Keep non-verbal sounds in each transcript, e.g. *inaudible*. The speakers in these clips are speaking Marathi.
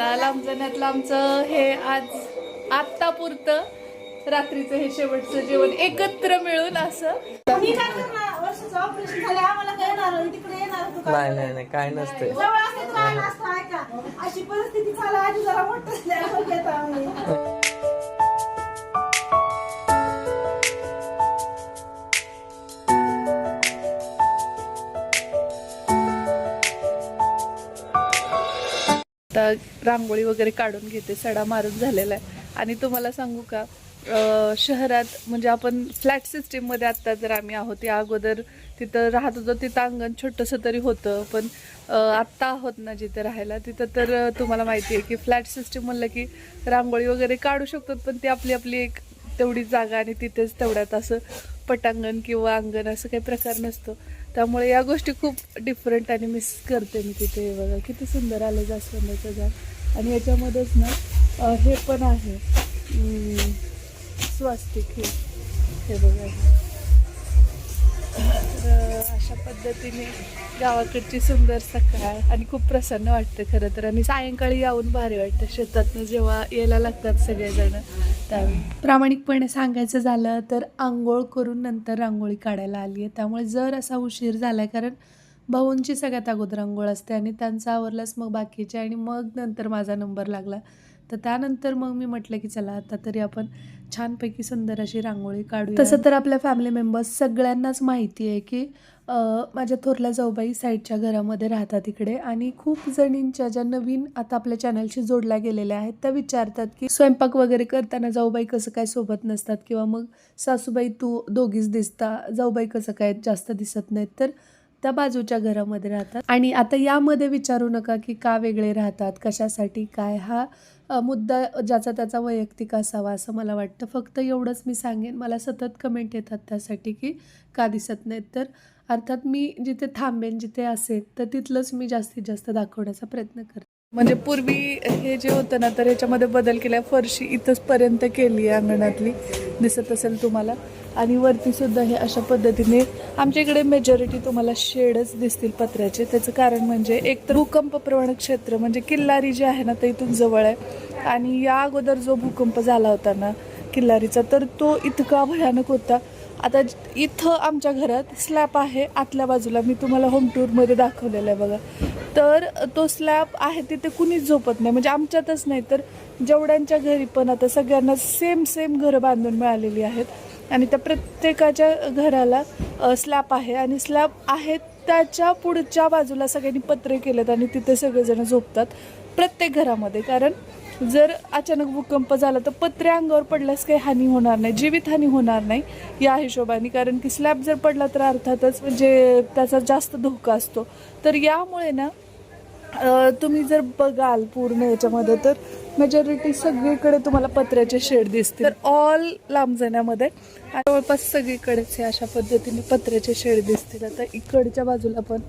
आता लांबजण्यातलं आमचं हे आज आत्ता पुरतं. रात्रीचं हे शेवटचं जेवण एकत्र मिळून असं. मी काय करणार? वर्षाचं ऑपरेशन झालं आम्हाला काय येणार? तिकडे येणार होतं का? नाही नाही नाही काय नसते जवळ असते तर राहिलं असतं ऐका. अशी परिस्थिती आता रांगोळी वगैरे काढून घेते सडा मारून झालेला आहे. आणि तुम्हाला सांगू का शहरात म्हणजे आपण फ्लॅट सिस्टीममध्ये आत्ता जर आम्ही आहोत या अगोदर तिथं राहत होतो तिथं अंगण छोटंसं तरी होतं पण आत्ता आहोत ना जिथे राहायला तिथं तर तुम्हाला माहिती आहे की फ्लॅट सिस्टीम म्हणलं की रांगोळी वगैरे काढू शकतात पण ती आपली आपली एक तेवढी जागा आणि तिथेच तेवढ्यात असं पटांगण किंवा अंगण असं काही प्रकार नसतो. त्यामुळे या गोष्टी खूप डिफरंट आणि मिस करते मी तिथे. हे बघा किती सुंदर आलं जास्वंदाचं झाड. आणि याच्यामध्येच ना हे पण आहे. स्वास्तिक हे. हे बघा. तर अशा पद्धतीने गावाकडची सुंदर सकाळ आणि खूप प्रसन्न वाटतं खरं तर. आणि सायंकाळी यावून भारी वाटतं. शेतातनं जेव्हा यायला लागतात सगळेजण त्यावेळी. प्रामाणिकपणे सांगायचं झालं तर आंघोळ करून नंतर रांगोळी काढायला आली आहे त्यामुळे जर असा उशीर झाला कारण भाऊंची सगळ्यात अगोदर आंघोळ असते आणि त्यांचा आवरलाच मग बाकीचे आणि मग नंतर माझा नंबर लागला. तर त्यानंतर मग मी म्हटलं की चला आता तरी आपण छानपैकी सुंदर अशी रांगोळी काढू तसं तर आपल्या फॅमिली मेंबर्स सगळ्यांनाच माहिती आहे की माझ्या थोरल्या जाऊबाई साईडच्या घरामध्ये राहतात इकडे आणि खूप जणींच्या ज्या नवीन आता आपल्या चॅनलशी जोडल्या गेलेल्या आहेत त्या विचारतात की स्वयंपाक वगैरे करताना जाऊबाई कसं काय सोबत नसतात किंवा मग सासूबाई तू दोघीच दिसता जाऊबाई कसं काय जास्त दिसत नाहीत तर त्या बाजूच्या घरामध्ये राहतात. आणि आता यामध्ये विचारू नका की का वेगळे राहतात कशासाठी काय हा मुद्दा ज्याचा त्याचा वैयक्तिक असावा असं मला वाटतं. फक्त एवढंच मी सांगेन. मला सतत कमेंट येतात त्यासाठी की का दिसत नाहीत. तर अर्थात मी जिथे थांबेन जिथे असेल तर तिथलंच मी जास्तीत जास्त दाखवण्याचा प्रयत्न करते. म्हणजे पूर्वी हे जे होतं ना तर ह्याच्यामध्ये बदल केला फरशी इथंच पर्यंत केली आहे अंगणातली. दिसत असेल तुम्हाला. आणि वरतीसुद्धा हे अशा पद्धतीने आमच्या इकडे मेजॉरिटी तुम्हाला शेडच दिसतील पत्र्याचे त्याचं कारण म्हणजे एक तर भूकंप प्रवण क्षेत्र म्हणजे किल्लारी जे आहे ना ते इथून जवळ आहे. आणि या अगोदर जो भूकंप झाला होता ना किल्लारीचा तर तो इतका भयानक होता. आता इथं आमच्या घरात स्लॅब आहे आतल्या बाजूला. मी तुम्हाला होम टूरमध्ये दाखवलेला आहे बघा. तर तो स्लॅब आहे तिथे कुणीच झोपत नाही. म्हणजे आमच्यातच नाही तर जेवढ्यांच्या घरी पण आता सगळ्यांना सेम सेम घरं बांधून मिळालेली आहेत. आणि त्या प्रत्येकाच्या घराला स्लॅब आहे आणि स्लॅब आहे त्याच्या पुढच्या बाजूला सगळ्यांनी पत्रे केलेत आणि तिथे सगळेजण झोपतात प्रत्येक घरामध्ये. कारण जर अचानक भूकंप झाला तर पत्रे अंगावर पडल्यास काही हानी होणार नाही जीवितहानी होणार नाही या हिशोबाने. कारण की स्लॅब जर पडला तर अर्थातच म्हणजे त्याचा जास्त धोका असतो. तर यामुळे ना तुम्ही जर बघाल पूर्ण याच्यामध्ये तर मेजॉरिटी सगळीकडे तुम्हाला पत्र्याचे शेड दिसतील. तर ऑल लांबजण्यामध्ये जवळपास सगळीकडेच हे अशा पद्धतीने पत्र्याचे शेड दिसतील. आता इकडच्या बाजूला पण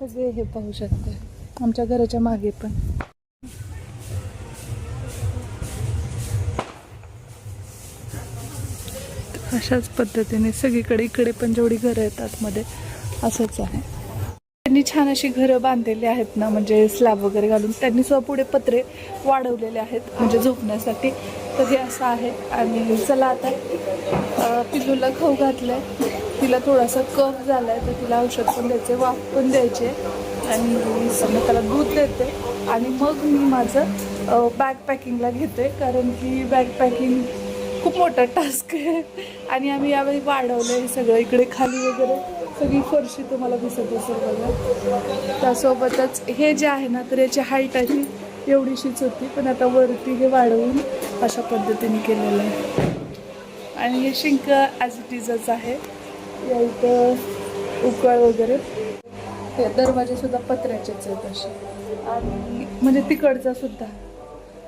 सगळे हे पाहू शकते. आमच्या घराच्या मागे पण. अशाच पद्धतीने सगळीकडे इकडे पण जेवढी घरं आहेत आतमध्ये असंच आहे. त्यांनी छान अशी घरं बांधलेली आहेत ना म्हणजे स्लॅब वगैरे घालून त्यांनी सुद्धा पुढे पत्रे वाढवलेले आहेत म्हणजे झोपण्यासाठी. तर हे असं आहे. आणि चला आता अं, पिल्लूला खाऊ घातलंय. तिला थोडासा कफ झाला आहे तर तिला औषध पण द्यायचे वाफ पण द्यायचे. आणि समजा त्याला दूध देते. आणि मग मी माझं बॅग पॅकिंगला घेते कारण की बॅग पॅकिंग खूप मोठा टास्क आहे. आणि आम्ही यावेळी वाढवलं हे सगळं इकडे खाली वगैरे. सगळी फरशी तुम्हाला दिसत असेल बघा. त्यासोबतच हे जे आहे ना तर याची हाईट आहे एवढीशीच होती पण आता वरती हे वाढवून अशा पद्धतीने केलेलं आहे. आणि हे शिंक ॲज इट इजच आहे. या इथं उकळ वगैरे. हे दरवाजेसुद्धा पत्र्याचेच आहेत असे. आणि म्हणजे तिकडचा सुद्धा.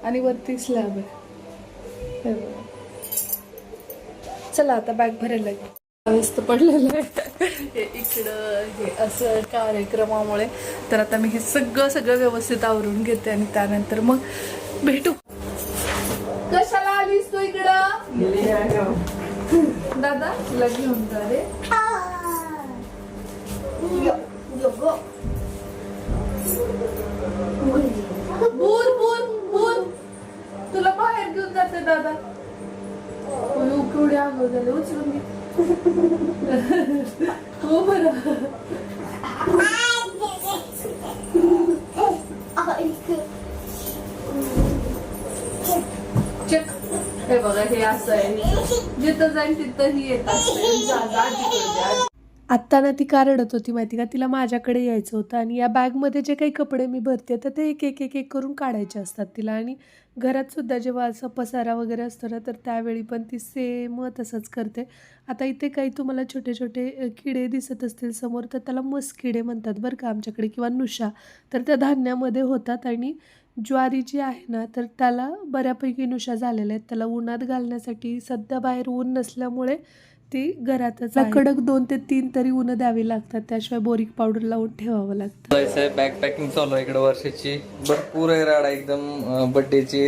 आणि वरती स्लॅब आहे. चला आता बॅग भरायला लागेल. व्यस्त पडलेलं आहे. इकडं हे असं कार्यक्रमामुळे. तर आता मी हे सगळं सगळं व्यवस्थित आवरून घेते आणि त्यानंतर मग भेटू. कशाला आलीस तू इकडं? दादा तुला घेऊन जा रे. बोल बोल बोल. तुला बाहेर घेऊन जाते दादा. उकडे अगोदर झाले उचलून घे. हो बरं चक हे बघा हे असं आहे. जिथं जाईल तिथं ही येत असते आत्ता ना ती का रडत होती माहिती का? तिला माझ्याकडे यायचं होतं आणि या बॅगमध्ये जे काही कपडे मी भरते तर ते एक एक एक एक करून काढायचे असतात तिला. आणि घरातसुद्धा जेव्हा असं पसारा वगैरे असतो ना तर त्यावेळी पण ती सेम तसंच करते. आता इथे काही तुम्हाला छोटे छोटे किडे दिसत असतील समोर तर त्याला मस किडे म्हणतात बरं का आमच्याकडे किंवा नुशा. तर त्या धान्यामध्ये होतात आणि ज्वारी जी आहे ना तर त्याला बऱ्यापैकी नुशा झालेल्या आहेत. त्याला उन्हात घालण्यासाठी सध्या बाहेर ऊन नसल्यामुळे ती घरातच आहे. कडक दोन ते तीन तरी उन्ह द्यावी लागतात. त्याशिवाय बोरिक पावडर लावून ठेवावं लागतं. बॅग पॅकिंग चालू आहे इकडे वर्षाची. भरपूर आहे राडा एकदम बर्थडेची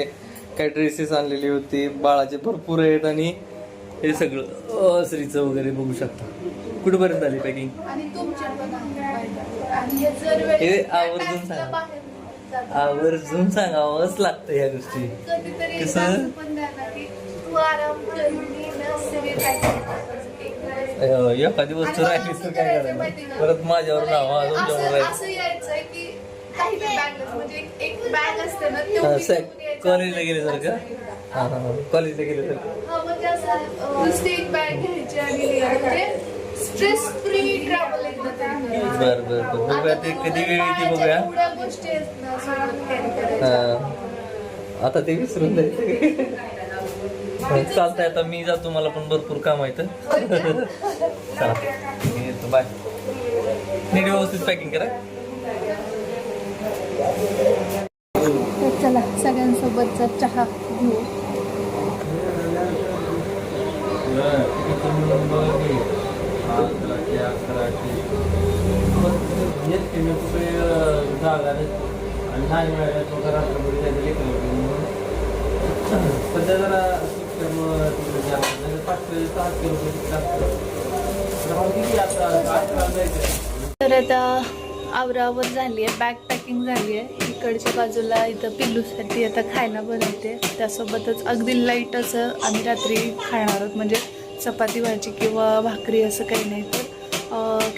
काही ड्रेसेस आणलेली होती बाळाचे भरपूर आहेत आणि हे सगळं अं, श्रीचं वगैरे बघू शकता. कुठपर्यंत आली पॅकिंग हे आवर्जून सांगा. आवर्जून सांगावंच लागतं ह्या गोष्टी. कसं? अं, एखादी वस्तू राहिली तर काय करायचं परत माझ्यावर नाव हा, हा. कॉलेजला गेले सर का हा हा हा. कॉलेजला गेले सर स्ट्रेस फ्री ट्रॅव्हल. बर बर बर. बघूया ते कधी वेळ येते बघूया गोष्टी आहेत ना सोबत carry करायच्या. हा. आता ते विसरून जायचं. चालतंय आता मी जातो मला पण भरपूर काम आहे तर चला मी येतो बाय नीट व्यवस्थित पॅकिंग करा. तर चला सगळ्यांसोबतचा चहा घेऊ. सध्या जरा पाचशे तर आता आवरावर झाली आहे बॅग पॅकिंग झाली आहे. इकडच्या बाजूला इथं पिल्लूसाठी आता खायला बनवते. त्यासोबतच अगदी लाइट असं आम्ही रात्री खाणार आहोत. म्हणजे चपाती भाजी किंवा भाकरी असं काही नाही तर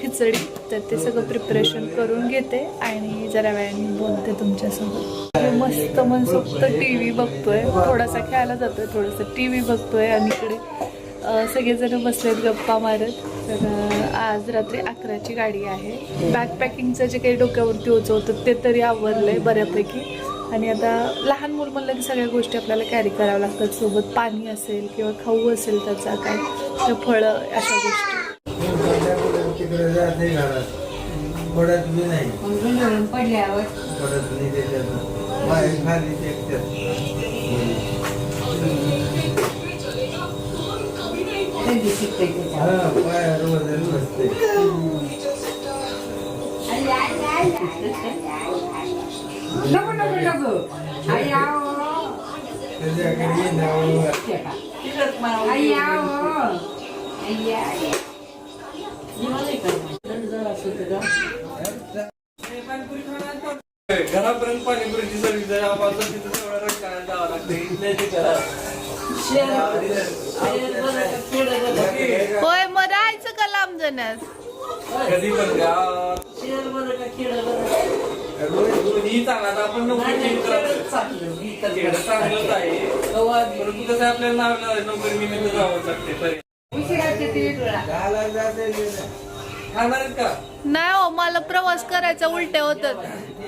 खिचडी. तर ते सगळं प्रिपरेशन करून घेते आणि जरा वेळाने बोलते तुमच्यासोबत. मस्त मनसोक्त टी व्ही बघतोय. थोडासा खेळायला जातोय थोडंसं टी व्ही बघतोय आणि इकडे सगळेजण बसलेत गप्पा मारत. तर आज रात्री अकराची गाडी आहे. बॅकपॅकिंगचं जे काही डोक्यावरती होतं होतं ते तरी आवरलं आहे बऱ्यापैकी. आणि आता लहान मूल म्हणलं की सगळ्या गोष्टी आपल्याला कॅरी कराव्या लागतात. सोबत पाणी असेल किंवा खाऊ असेल त्याचा काय तर फळं अशा गोष्टी. पडल्यावर पायावर वजन बसते त्याच्याकडे येणार घरापर्यंत पाणीपुरीची सर्विस आहे आम्हाला तिथं सगळं रस्त्याने जावं लागतं. इथल्या इथे करा. होय मग राहायचं का लांब जाण्यास? कधी पण घ्या दोन्ही चांगला आता आपण नोकरी खेळ चांगलंच आहे. परंतु कसं आपल्याला नाव नोकरी निमित्त जावं लागते पर्यंत गाला जाते खाणार आहेत का? नाही हो मला प्रवास करायचा उलट्या होतात.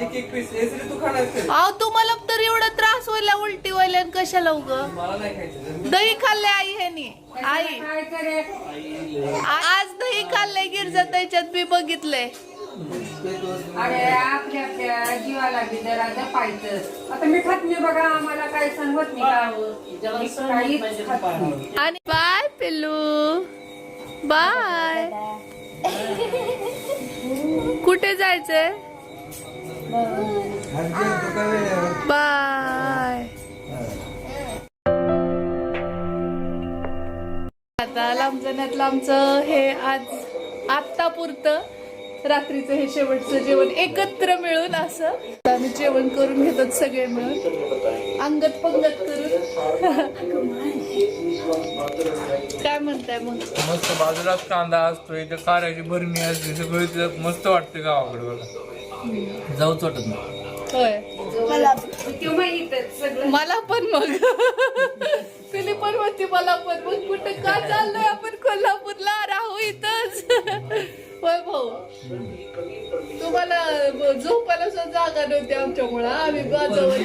एक एक पीस तरी तू खाणार आहेस का? अहो तुम्हाला तर एवढा त्रास व्हायला उलटी व्हायला आणि कशाला उग? मला नाही खायचं. दही खाल्ले आई ह्यानी. आई. आज दही खाल्लंय गिरजा त्याच्यात मी बघितलंय. अरे आपल्या आपल्या जीवाला बी जरा जपायचं. आता मी खात नाही बघा आम्हाला काही सण होत नाही का? मी काहीच खात नाही. आणि बाय पिल्लू. बाय. कुठे जायचंय? बाय. आता लांबजण्यातलं आमचं हे आज आत्तापुरतं रात्रीचं हे शेवटचं जेवण एकत्र मिळून असं. आम्ही जेवण करून घेतात सगळे मिळून. अंगत पंगत करून. *laughs* काय म्हणताय मग? मस्त बाजूलाच कांदा असतो इथं कार्याची भरणी असते सगळं इथं मस्त वाटते गावाकडे बघा. जाऊच वाटत नाही. होय. मला पण. मग. *laughs* तिने पण म्हणते मला पण. मग कुठे का चाललोय आपण? कोल्हापूरला राहू इथंच. होय भाऊ. तुम्हाला झोपायला सुद्धा जागा नव्हती आमच्यामुळं. आम्ही बाजावर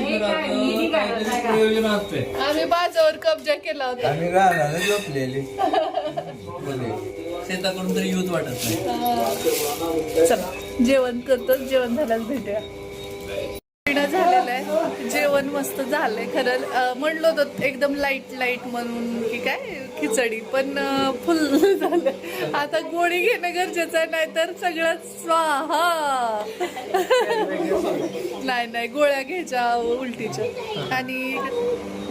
आम्ही बाजावर कब्जा केला होता. आम्ही गावाला झोपलेली. *laughs* शेताकडून तरी यूज वाटत नाही. चला जेवण करतो जेवण झाल्यास भेटूया. झालेलं आहे. जेवण मस्त झालंय खरं. म्हणलं म्हणलो होतं एकदम लाइट लाइट म्हणून की काय खिचडी पण फुल *laughs* झालं. आता गोळी घेणं गरजेचं आहे नाहीतर सगळ्यात स्वाहा. *laughs* नाही नाही गोळ्या घ्यायच्या उलटीच्या. आणि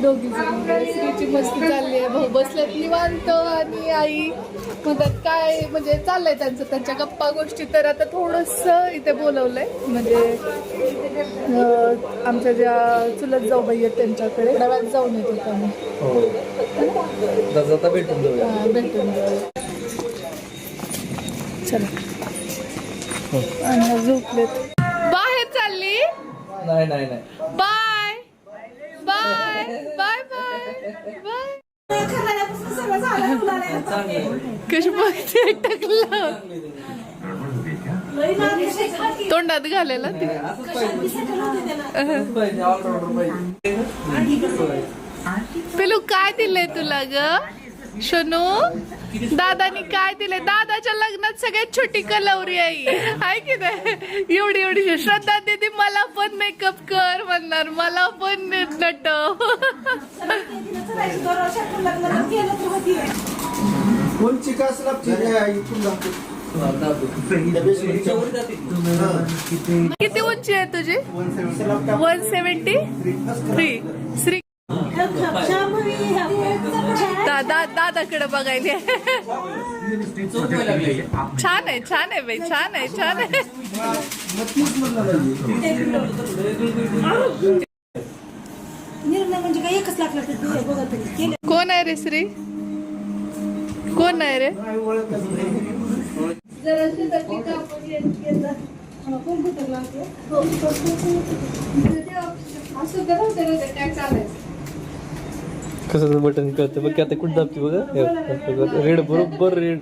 दोघी स्त्रीची मस्ती चालली आहे. भाऊ बसल्यात निवांत आणि आई म्हणतात काय म्हणजे चाललंय त्यांचं? त्यांच्या गप्पा गोष्टी तर आता थोडस इथे बोलवलंय. म्हणजे आमच्या ज्या चुलत जाऊबाई आहेत त्यांच्याकडे वेळात जाऊन येतो आम्ही हो. जाता भेटून हा, भेटून. चला. अण्णा झोपलेत. बाहेर चालली? नाही नाही नाही. Bye bye. बाय कशी बघते टाकलं तोंडात घालेला ते पेलू काय दिलंय तुला ग? शनू दादानी काय दिलंय? दादाच्या लग्नात सगळ्यात छोटी कलवरी आई आहे की नाही? एवढी एवढी श्रद्धा दीदी मला पण मेकअप कर म्हणणार. मला पण नटव कोणची का दाखव किती उंची आहे तुझी? वन सेव्हन्टी थ्री श्री दादा दादाकडे बघायला. छान आहे छान आहे बाई छान आहे छान आहे. म्हणजे कोण आहे रे श्री? कोण आहे रे? कसं बटन कळतं? बघ की आता कुठं दाबते बघा. रेड बरोबर रेड.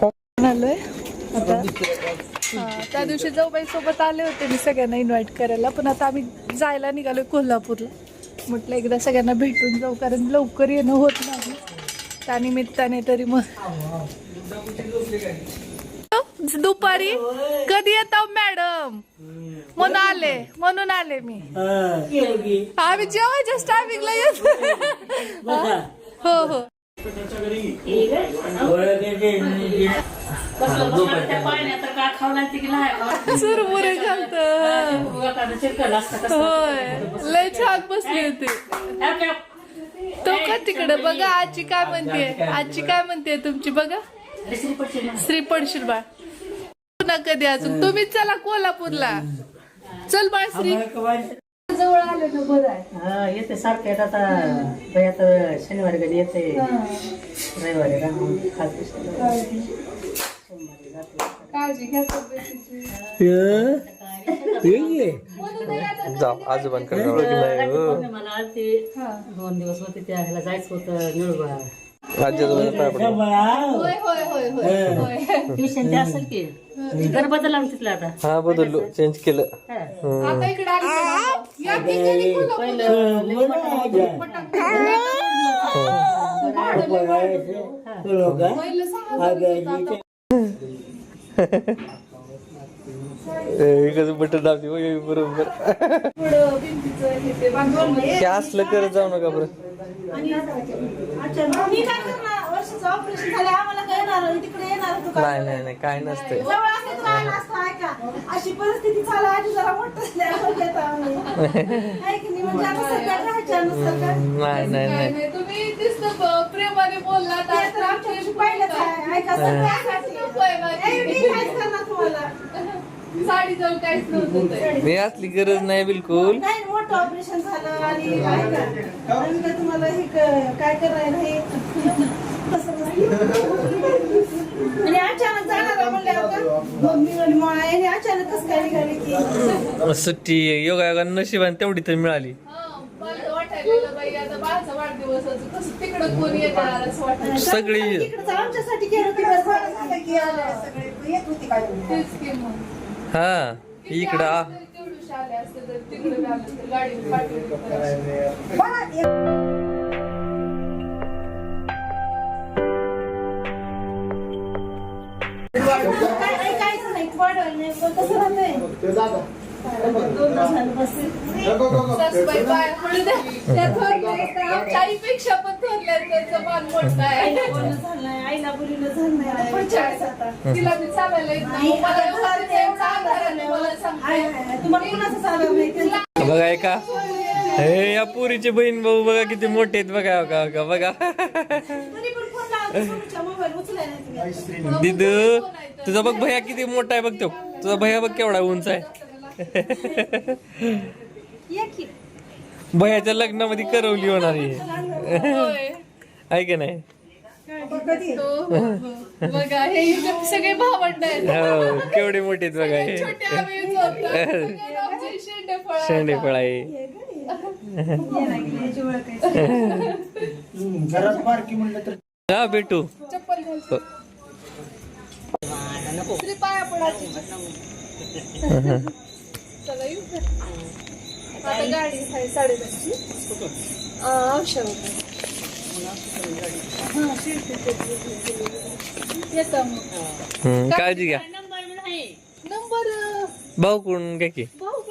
हो हा, त्या दिवशी जाऊबाई सोबत आले होते मी सगळ्यांना इन्व्हाइट करायला. पण आता आम्ही जायला निघालोय कोल्हापूरला. म्हटलं एकदा सगळ्यांना भेटून जाऊ कारण लवकर येणं होत नाही. त्यानिमित्ताने तरी मग. दुपारी कधी येतो मॅडम? म्हणून आले म्हणून आले मी. आम्ही जेव्हा स्टार्टिंगला येत. हो हो. सुरमुरे घालत. होय लय छान बसली होती. तो का तिकडे? बघा आजी काय म्हणते. आजी काय म्हणते तुमची? बघा. श्री पडशील बाळ. पुन्हा कधी अजून? तुम्हीच चला कोल्हापूरला. चल बाळ श्री. जवळ आले ना बरं आहे. हा येते सारखं येत आता. बाई आता शनिवारी कधी येते. रविवारी राहून काळजी घ्या जाऊ आजोबांकडे हो. मला दोन दिवस होते त्या ह्याला जायचं होतं निळबा आजी आजोबांना पाय पडा होय होय होय. होय होय ट्युशन ते असेल की. घर बदल आम तिथलं आता. हा बदललो चेंज केलं. हा. पहिलं हे कसं बटन दाबते बघ हे बरोबर. ते हे असलं करत जाऊ नका बरं अच्छा मी काय करणार? वर्षाचं ऑपरेशन झालं आम्हाला काय येणार? तिकडे येणार होतो का नाही नाही नाही काय नसतंय. अशी परिस्थिती चालू आहे, जरा मोठं नाही म्हणजे काय? नाही नाही काय नाही. तुम्ही प्रेमाने बोलला तर आमच्यापाशी पहिलंच आहे. ऐका, सगळ्यासाठी. ए, मी काहीच करणार तुम्हाला. जाऊन काहीच नव्हतं असली गरज नाही बिलकुल. नाही मोठं ऑपरेशन झालं आणि ऐका आणि काय तुम्हाला हे क- काय करायला हे तसं नसतं. आणि अचानक जाणार आहे म्हणले आता मग मी आणि मग आणि अचानक कसं काय निघाले की? सुट्टी योगा योगा नशिबाने तेवढी तर मिळाली. हा, मला तर वाटायला लागलं बाई आता बाळाचा वाढदिवसाचं कसं तिकडं कोणी येणार असं वाटायला सगळी तिकडचं आमच्यासाठी केलं होती बस. झालं की आलं सगळे येत होती काय तेच की मग. हा इकडं पण थोरल्या त्यांचं मान मोठं आहे आईला झालं तिला मी चालायला येत. नाही, मला बघा एका. हे या पुरीची बहीण भाऊ बघा किती मोठे आहेत बघा बघा बघा दिदू तुझा बघ भैया किती मोठा आहे बघ तो. तुझा भैया बघ केवढा उंच आहे. भयाच्या लग्नामध्ये करवली होणार आहे का नाही? बघा हे इथे सगळे भावंड हो केवढे मोठे आहेत बघा हे. आहेत. शेंडेफळ आहे. घरात म्हणलं तर हा भेटू. चप्पल. हो. श्री पाया पडायची. चला येऊ. का? आता गाडी आहे साडेदहाची. अं, औषध. हा हम्म, काळजी घ्या. नंबर भाऊ कोण काय की. भाऊ